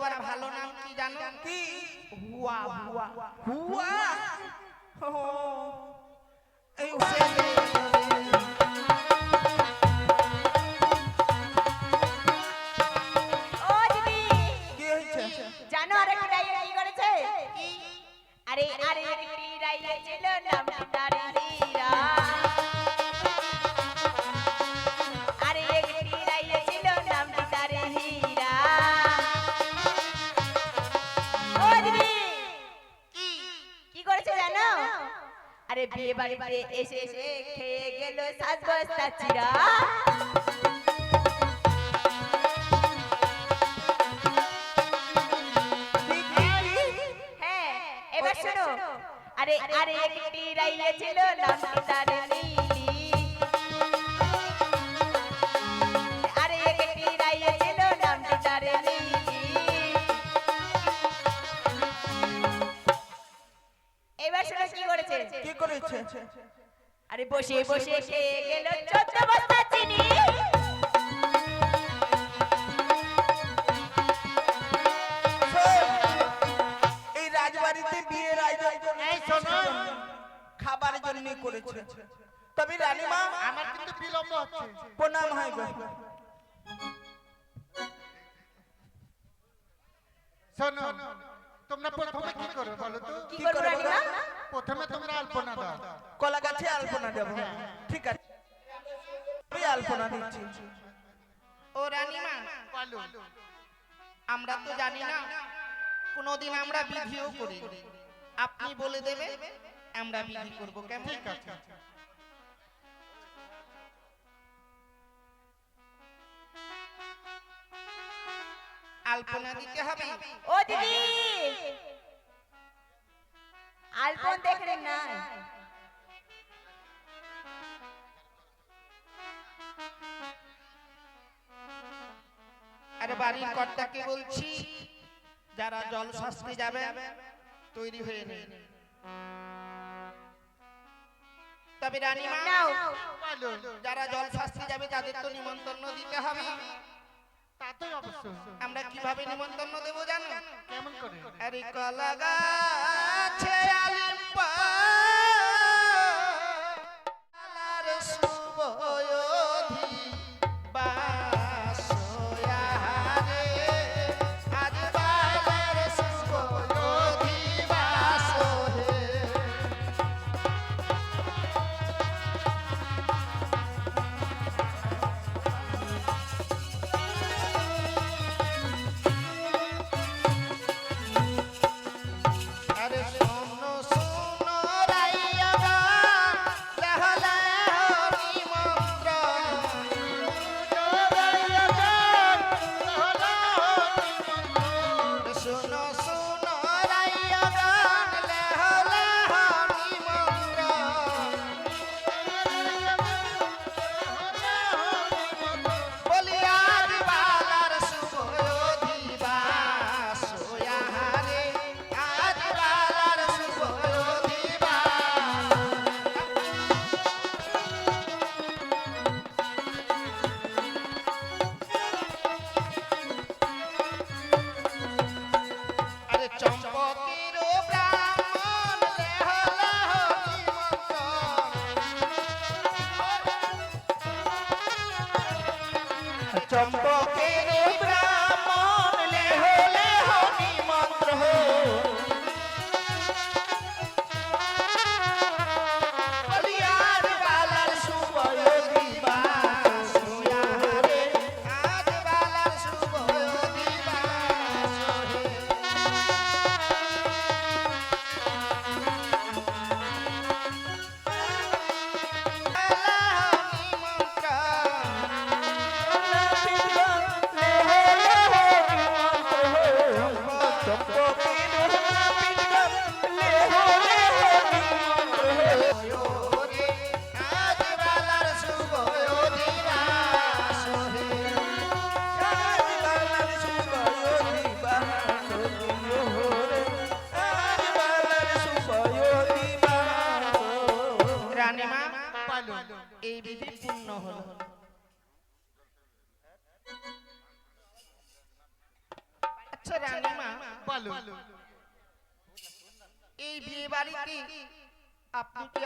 আবার ভালো নাম কি জানো? কি? হুয়া হুয়া। হু বসে খেয়ে দেব। হ্যাঁ। ঠিক আছে। আমি আলপনা দিচ্ছি। ও রানীমা আমরা তো জানি না কোনোদিন আমরা বিধিও করি আপনি বলে দেবে আমরা বিধি করব কেমন? ঠিক আছে। আলপনা দিতে হবে। ও দিদি! আলপন দেখলেন না? আপনার বাড়ির কর্তাকে বলছি? যারা জল শাস্তি যাবে তৈরি হয়ে নেই তবে রানী রানীমা যারা জল শাস্তি যাবে তাদের তো নিমন্ত্রণ দিতে হবে। আমরা কীভাবে নিমন্ত্রণ দেবো জানো? কেমন করে? আরে কলাগা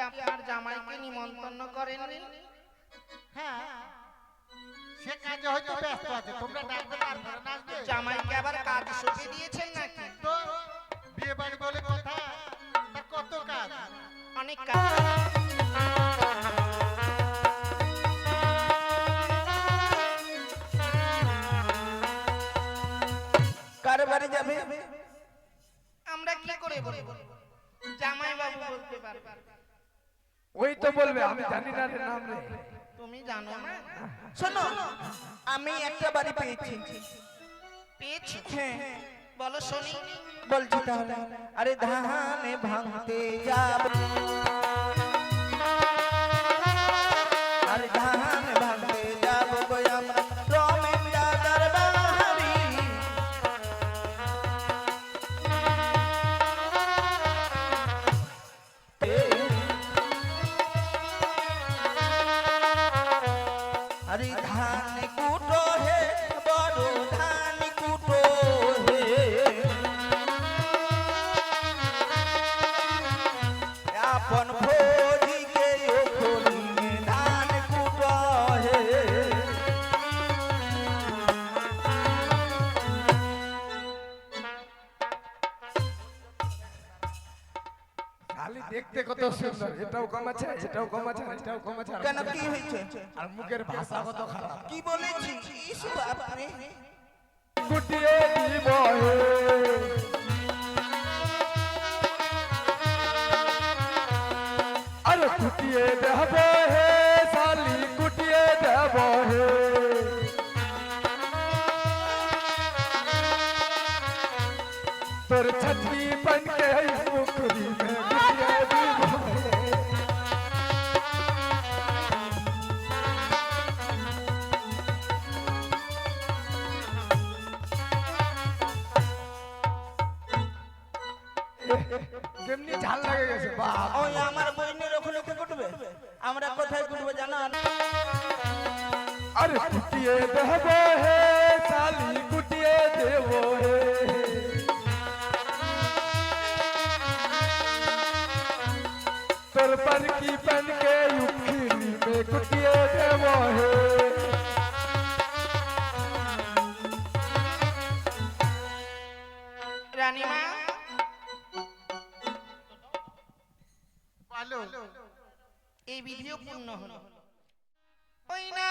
আপনার জামাইকে নিমন্ত্রণ করেননি হ্যাঁ। সে কাজে হয়তো ব্যস্ত আছে তোমরা ডাকবে তারপরে নাচবে জামাইকে আবার কাজ সঁপে দিয়েছেন নাকি? তো বিয়ে বাড়ি বলে কথা তা কত কাজ? অনেক কাজ। কার বাড়ি যাবে? আমরা কি করে বলব? জামাই বাবু বলতে পারবে। ওই তো বলবে আমি জানি না রে নাম রে। তুমি জানো না? শোনো আমি একটা বাড়ি পেয়েছি। পেয়েছি। হ্যাঁ। বলো শুনি। বলছি তাহলে আরে ধানে ভাঙতে যাব। খালি দেখতে কত সুন্দর। এটাও কম আছে এটাও কম আছে আর এটাও কম আছে। কেন কি হয়েছে? আর মুখের ভাষা কত খারাপ। কি বলেছি? ইস বাপরে। গুটিয়ে দিব আরে গুটিয়ে দেব। তেমনি ঝাল লাগে গেছে ওই আমার বইনের ওখানে কুটবে আমরা কোথায় জানান? আরে কুটিয়ে দেবো হে শালি কুটিয়ে হে। তোর কি কে কুটিয়ে হে। এই বিধিও পূর্ণ হলো। ওই না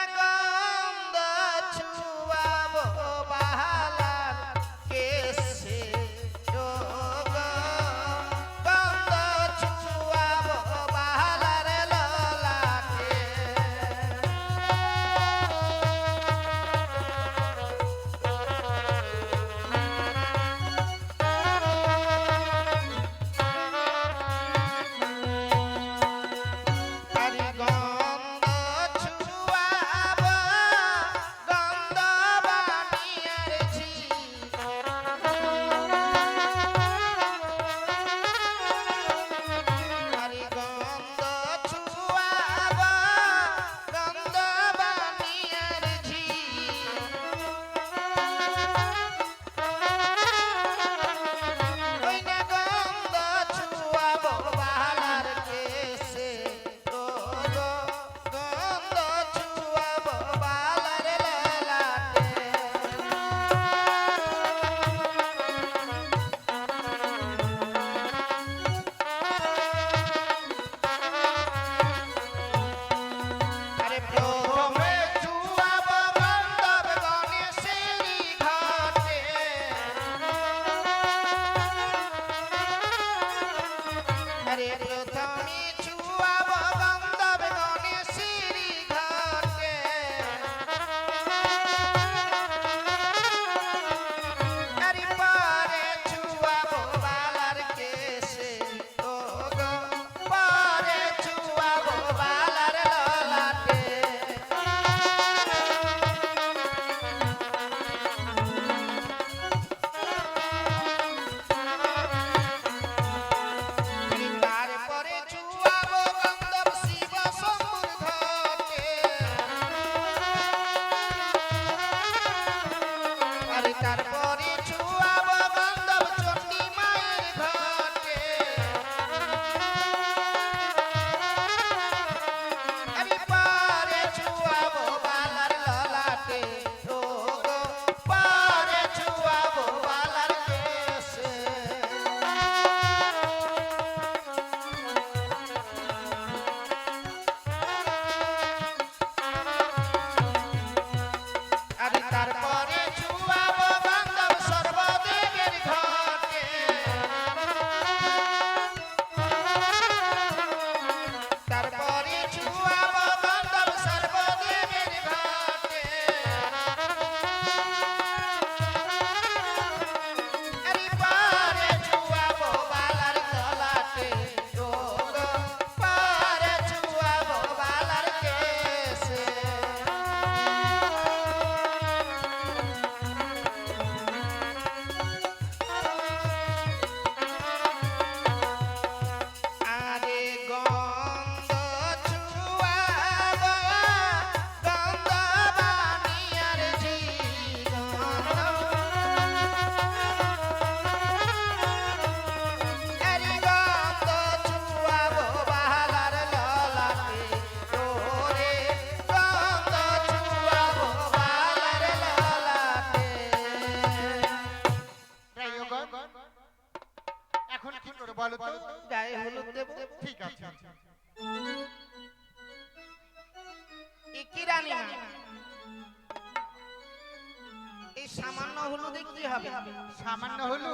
সামান্য হলো?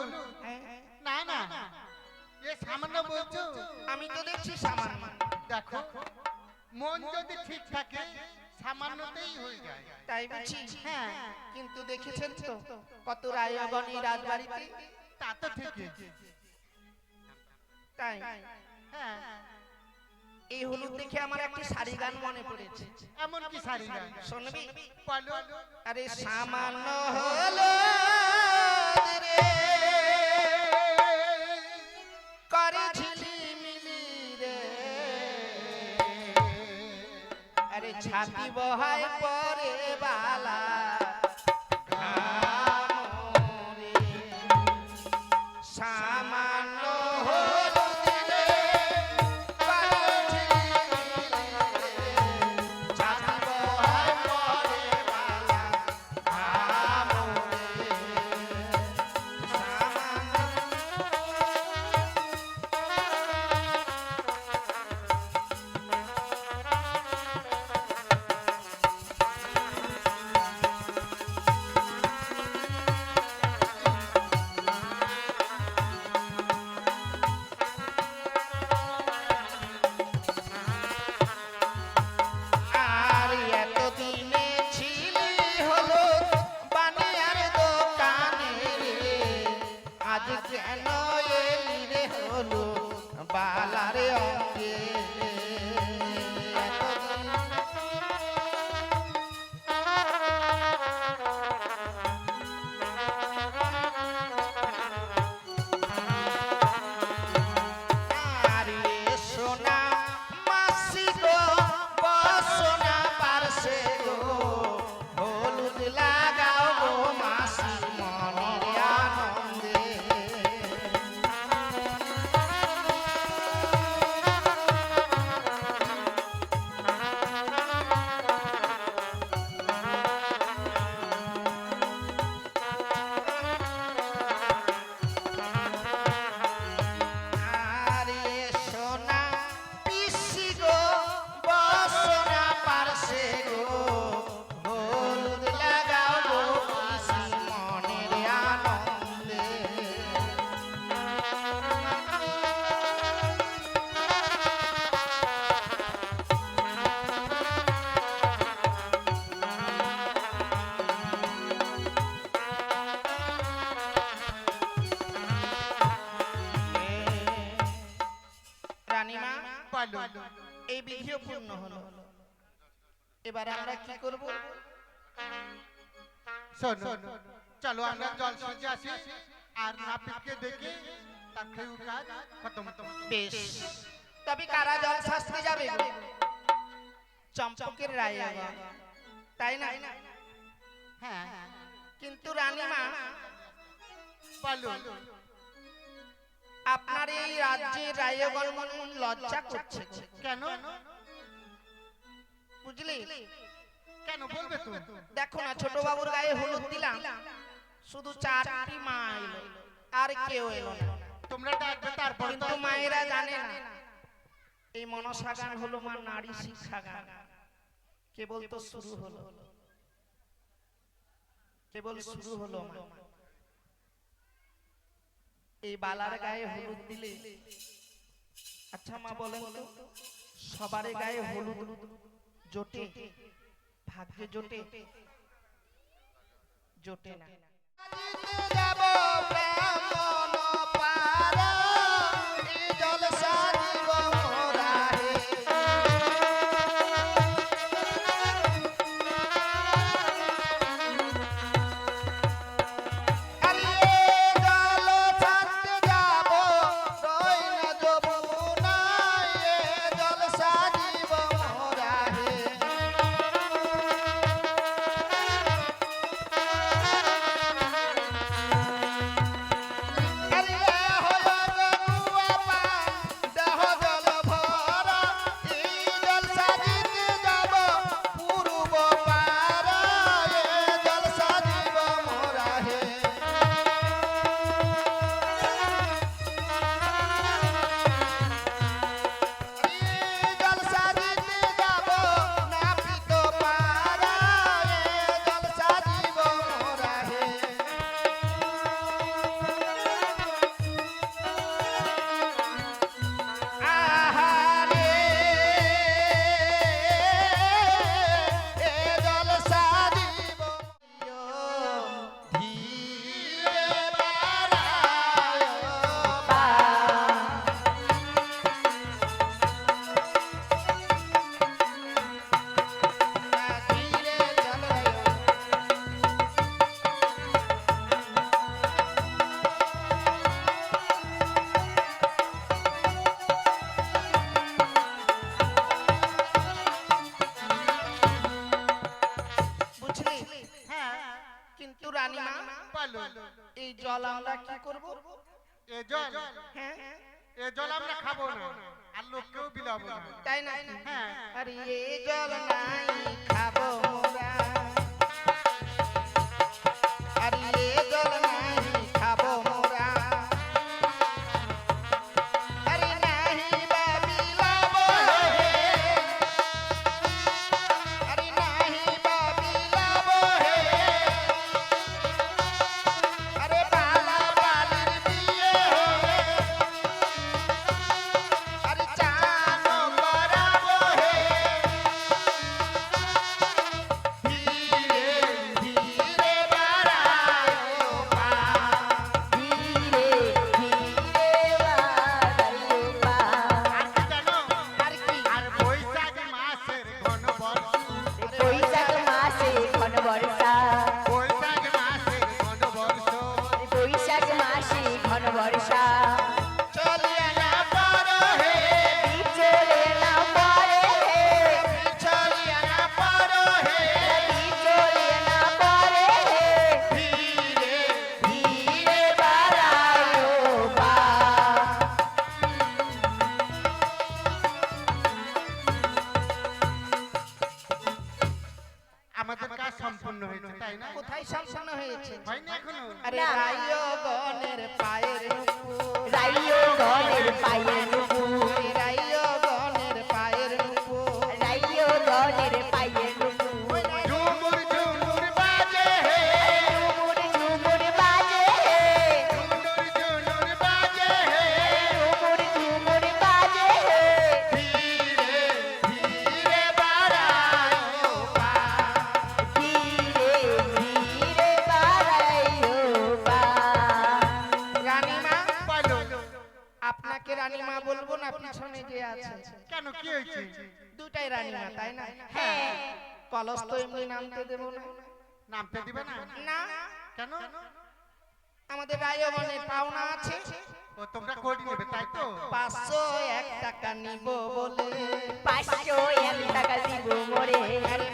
না না। এ সামান্য বলছো? আমি তো দেখছি সামান্য। দেখো মন যদি ঠিক থাকে সামান্যতেই হয়ে যায়। তাই বুঝছি হ্যাঁ। কিন্তু দেখেছেন তো কত রায়গণী রাজবাড়িতে? তা তো ঠিকই। তাই? হ্যাঁ। এই হলুদ দেখে আমার একটি শাড়ি গান মনে পড়েছে। এমন কি শাড়ি গান? শুনবি? বলো। আরে সামান্য হলো। ছাতি বহায় পরে বালা। পূর্ণ হলো। এবার আমরা কি করব? চলো আমরা জল সেজে আসি। আর নাপিতকে দেখে তার খেউ কাজ খতম। বেশ। তবে কারা জল শাস্ত্রে যাবে? চম্পকের রায় তাই না? হ্যাঁ কিন্তু রানীমা, বলো। আপনার এই রাজ্যের রায়গণ লজ্জা করছে। কেন? বুঝলি? কেন বলবে তো দেখো না ছোট বাবুর গায়ে হলুদ দিলাম। শুধু চারটি মা এলো। আর কেউ এলো না। তোমরা ডাকবে তারপর। কিন্তু মায়েরা জানে না। এই মনসা গান হলো মা নারী শিক্ষা। গান কেবল তো শুরু হলো। কেবল শুরু হলো এই বালার গায়ে হলুদ দিলে। আচ্ছা মা বলেন তো সবার গায়ে হলুদ জোটে ভাগ্যে জোটে জোটে না। अरे ये जल नहीं না? কেন? আমাদের রায়বনে পাওনা আছে। ও তোমরা কোটি নেবে তাই তো? 501 টাকা নিব বলে। 501 টাকা দিব মোরে। আরে